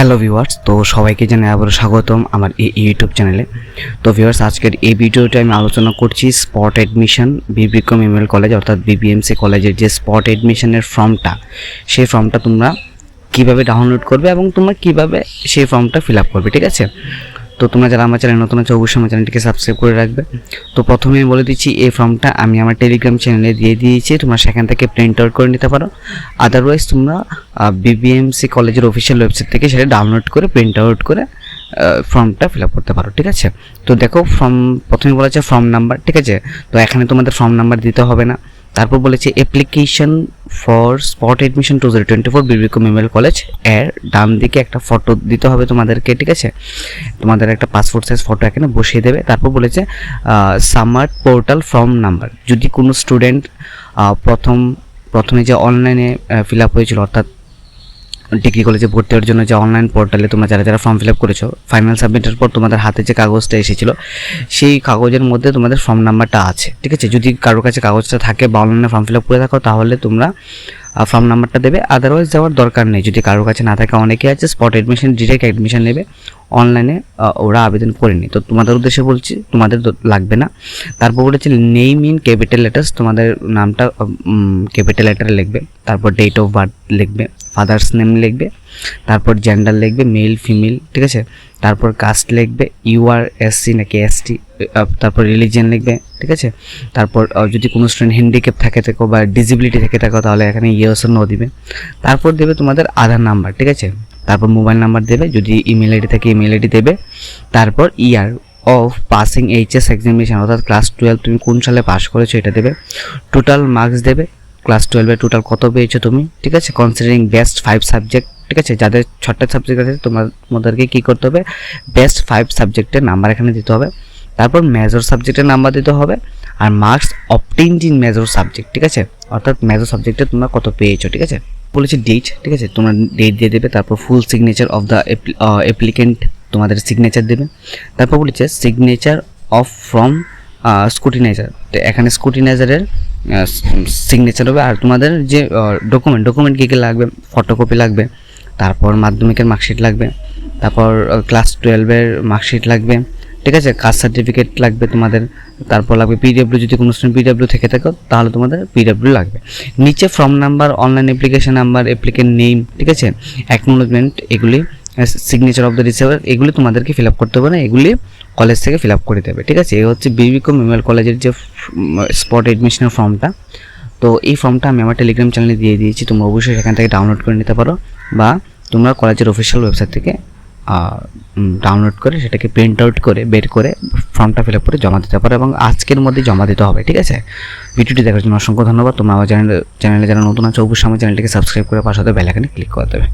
Hello viewers, তো সবাইকে জানাই আবারও স্বাগতম আমার এই ইউটিউব চ্যানেলে। তো ভিউয়ার্স, আজকের এই ভিডিওতে আমি আলোচনা করছি স্পট অ্যাডমিশন বিবিকম এমএল কলেজ অর্থাৎ বিবিএমসি কলেজের যে স্পট অ্যাডমিশনের ফর্মটা সেই ফর্মটা তোমরা কীভাবে ডাউনলোড করবে এবং তোমরা কীভাবে সেই ফর্মটা ফিল আপ করবে, ঠিক আছে? তো তোমরা যারা আমার চ্যানেল নতুন আছে, অবশ্যই আমার চ্যানেলটিকে সাবস্ক্রাইব করে রাখবে। তো প্রথমে আমি বলে দিচ্ছি, এই ফর্মটা আমি আমার টেলিগ্রাম চ্যানেলে দিয়ে দিয়েছি। তোমরা সেখান থেকে প্রিন্ট আউট করে নিতে পারো। আদারওয়াইজ তোমরা বিবিএমসি কলেজের অফিসিয়াল ওয়েবসাইট থেকে সেটা ডাউনলোড করে প্রিন্ট আউট করে ফর্মটা ফিল আপ করতে পারো, ঠিক আছে? তো দেখো ফর্ম প্রথমে বলা বলেছে ফর্ম নাম্বার ঠিক আছে? তো এখানে তোমাদের ফর্ম নাম্বার দিতে হবে না। তারপর বলেছে application for spot admission two zero twenty four বিবিকো memorial কলেজের ডান দিকে একটা ফটো দিতে হবে তোমাদেরকে, ঠিক আছে? তোমাদের একটা পাসপোর্ট সাইজ ফটো এখানে বসিয়ে দেবে। তারপর বলেছে সামার পোর্টাল ফর্ম নাম্বার যদি কোনো স্টুডেন্ট প্রথম, প্রথমে যে অনলাইনে ফিল আপ হয়েছিল, অর্থাৎ ডিগ্রি কলেজে ভর্তি হওয়ার জন্য যে অনলাইন পোর্টালে তোমরা যারা যারা ফর্ম ফিল আপ করেছ ফাইনাল সাবমিটের পর তোমাদের হাতে যে কাগজটা এসেছিল, সেই কাগজের মধ্যে তোমাদের ফর্ম নাম্বারটা আছে, ঠিক আছে? যদি কারোর কাছে কাগজটা থাকে বা অনলাইনে ফর্ম ফিল আপ করে থাকো, তাহলে তোমরা ফর্ম নাম্বারটা দেবে। আদারওয়াইজ যাওয়ার দরকার নেই। যদি কারোর কাছে না থাকে, অনেকে আছে স্পট অ্যাডমিশন ডিরেক্ট অ্যাডমিশন নেবে। অনলাইনে ওরা আবেদন করেনি তো তোমাদের উদ্দেশ্যে বলছি, তোমাদের লাগবে না। তারপর বলেছে নেম ইন ক্যাপিটাল লেটার্স তোমাদের নামটা ক্যাপিটাল লেটারে লিখবে। তারপর ডেট অফ বার্থ লিখবে ফাদার্স নেম লিখবে। তারপর জেন্ডার লিখবে মেল ফিমেল ঠিক আছে? তারপর কাস্ট লিখবে ইউ ইউআর এসসি নাকি এসটি তারপর রিলিজিয়ান লিখবে, ঠিক আছে? তারপর যদি কোনো স্টুডেন্ট হ্যান্ডিক্যাপ থাকে থাকো বা ডিসেবিলিটি থেকে থাকো তাহলে এখানে ইয়েস নো দিবে। তারপর দেবে তোমাদের আধার নাম্বার ঠিক আছে? তারপর মোবাইল নাম্বার দেবে, যদি ইমেল আইডি থাকে ইমেল আইডি দেবে। তারপর year of passing HS examination অর্থাৎ ক্লাস টুয়েলভ তুমি কোন সালে পাস করেছ এটা দেবে। টোটাল মার্কস দেবে ক্লাস টুয়েলভে টোটাল কত পেয়েছ তুমি? ঠিক আছে? কনসিডারিং বেস্ট ফাইভ সাবজেক্ট ঠিক আছে? যাদের ছটা সাবজেক্ট আছে, তোমার, তোমাদেরকে কী করতে হবে? বেস্ট ফাইভ সাবজেক্টের নাম্বার এখানে দিতে হবে। তারপর মেজর সাবজেক্টের নাম্বার দিতে হবে। আর marks obtained in major subject ঠিক আছে? অর্থাৎ মেজর সাবজেক্টে তোমরা কত পেয়েছ, ঠিক আছে? বলেছে ডেট ঠিক আছে? তোমরা ডেট দিয়ে দেবে, তারপর full signature of the applicant তোমাদের সিগনেচার দেবে। তারপর বলেছে সিগনেচার অফ ফ্রম স্কুটিনাইজার তো এখানে স্কুটিনাইজারের সিগনেচার হবে। আর তোমাদের যে ডকুমেন্ট ডকুমেন্ট কী কী লাগবে? ফটোকপি লাগবে, তারপর মাধ্যমিকের মার্কশিট লাগবে, তারপর ক্লাস টুয়েলভের মার্কশিট লাগবে, ঠিক আছে? কাস্ট সার্টিফিকেট লাগবে তোমাদের, তারপর লাগবে পিডব্লিউ যদি কোনো স্টুডেন্ট পিডব্লিউ থেকে থাকো, তাহলে তোমাদের পিডব্লিউ লাগবে। নিচে form number online application number applicant name ঠিক আছে? অ্যাকনোলেজমেন্ট এগুলি সিগনেচার অফ দ্য রিসিভার এগুলি তোমাদেরকে ফিল আপ করতে হবে না, এগুলি কলেজ থেকে ফিল আপ করে দেবে, ঠিক আছে? এই হচ্ছে বিবিকম এমএল কলেজের যে স্পট এডমিশনের ফর্মটা তো এই ফর্মটা আমি আমার টেলিগ্রাম চ্যানেলে দিয়ে দিয়েছি, তোমরা অবশ্যই সেখান থেকে ডাউনলোড করে নিতে পারো বা তোমরা কলেজের অফিসিয়াল ওয়েবসাইট থেকে ডাউনলোড করে সেটাকে প্রিন্ট আউট করে, বের করে ফর্মটা ফিল আপ করে জমা দিতে পারো এবং আজকের মধ্যে জমা দিতে হবে, ঠিক আছে? ভিডিওটি দেখার জন্য অসংখ্য ধন্যবাদ। তোমরা আমার চ্যানেল চ্যানেলে যারা নতুন আছে, অবশ্যই আমার চ্যানেলটিকে সাবস্ক্রাইব করে পাশে বেল আইকনে ক্লিক করে দেবে।